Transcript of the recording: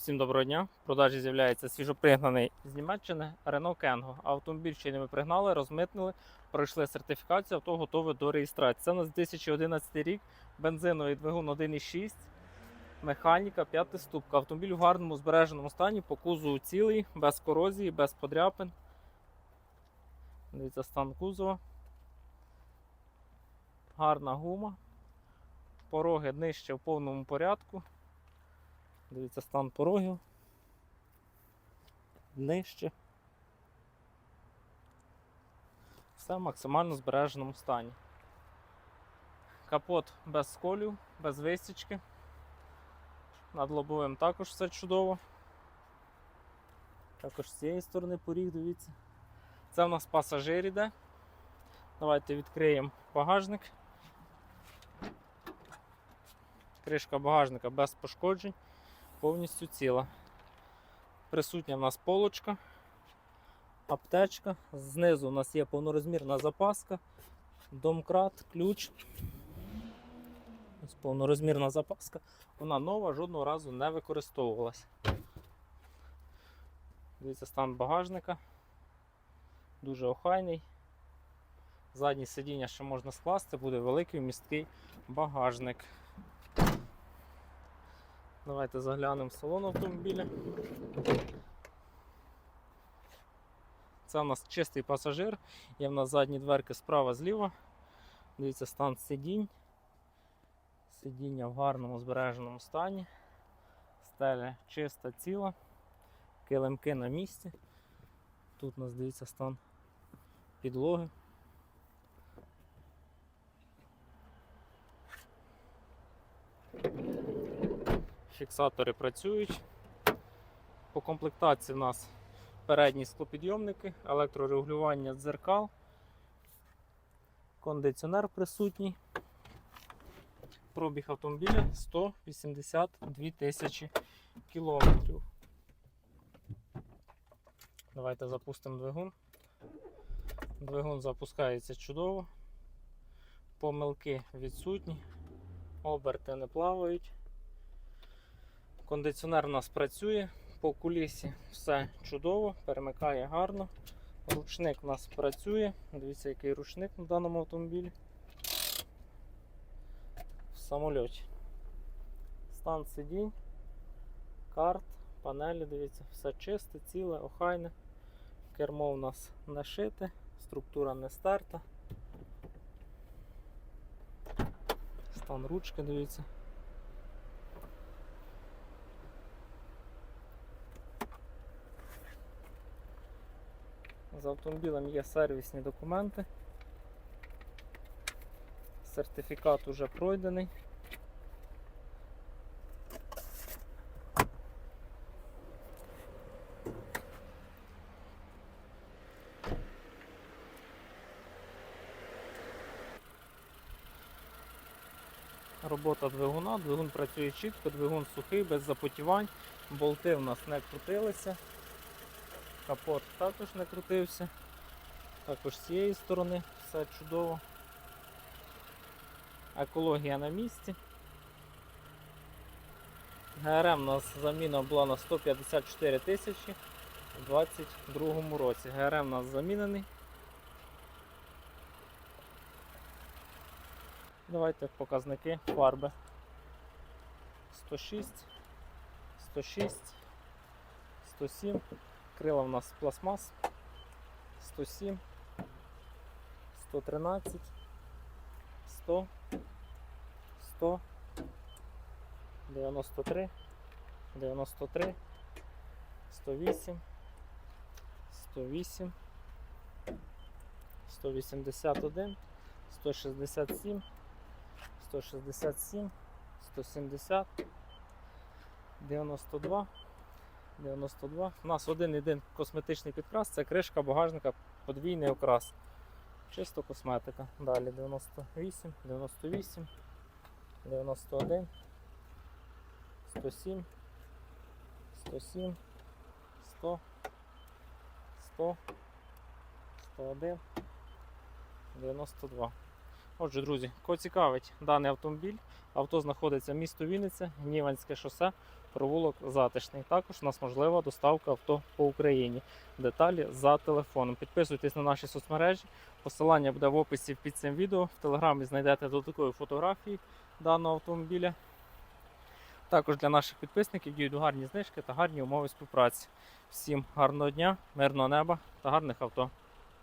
Всім доброго дня. В продажі з'являється свіжопригнаний з Німеччини Renault Kengo. Автомобіль ще не ми пригнали, розмитнили, пройшли сертифікацію, авто готове до реєстрації. Це у нас 2011 рік, бензиновий двигун 1.6, механіка, п'ятиступка. Автомобіль у гарному збереженому стані, по кузову цілий, без корозії, без подряпин. Дивіться, стан кузова. Гарна гума. Пороги нижче в повному порядку. Дивіться стан порогів. Нижче. Все в максимально збереженому стані. Капот без сколів, без висічки. Над лобовим також все чудово. Також з цієї сторони поріг, дивіться. Це в нас пасажир іде. Давайте відкриємо багажник. Кришка багажника без пошкоджень повністю ціла. Присутня в нас полочка, аптечка. Знизу у нас є повнорозмірна запаска, домкрат, ключ. Ось повнорозмірна запаска. Вона нова, жодного разу не використовувалась. Дивіться, стан багажника. Дуже охайний. Заднє сидіння ще можна скласти, буде великий місткий багажник. Давайте заглянемо в салон автомобіля. Це у нас чистий пасажир. Є в нас задні дверки справа зліва. Дивіться стан сидінь. Сидіння в гарному збереженому стані. Стеля чиста ціла. Килимки на місці. Тут у нас дивіться стан підлоги. Фіксатори працюють. По комплектації в нас передні склопідйомники, електрорегулювання дзеркал, кондиціонер присутній. Пробіг автомобіля 182 тисячі кілометрів. Давайте запустимо двигун. Двигун запускається чудово. Помилки відсутні, оберти не плавають. Кондиціонер у нас працює, по кулісі все чудово, перемикає гарно. Ручник у нас працює. Дивіться, який ручник на даному автомобілі. В самольоті. Стан сидінь, карт, панелі, дивіться, все чисте, ціле, охайне. Кермо у нас не шите, структура не стерта. Стан ручки, дивіться. З автомобілем є сервісні документи. Сертифікат уже пройдений. Робота двигуна, двигун працює чітко, двигун сухий, без запотівань, болти в нас не крутилися. Капот також не крутився. Також з цієї сторони все чудово. Екологія на місці. ГРМ у нас заміна була на 154 тисячі у 2022 році. ГРМ у нас замінений. Давайте показники фарби. 106, 106, 107. Крила у нас пластмас 107, 113, 100, 100, 93, 93, 108, 108, 181, 167, 167, 170, 92. 92. У нас один єдин косметичний підкрас, це кришка багажника, подвійний окрас. Чисто косметика. Далі 98, 98, 91, 107, 107, 100, 100, 101, 92. Отже, друзі, кого цікавить даний автомобіль, авто знаходиться місто Вінниця, Гніванське шосе. провулок затишний. Також у нас можлива доставка авто по Україні. Деталі за телефоном. Підписуйтесь на наші соцмережі. Посилання буде в описі під цим відео. В телеграмі знайдете додаткові фотографії даного автомобіля. Також для наших підписників діють гарні знижки та гарні умови співпраці. Всім гарного дня, мирного неба та гарних авто.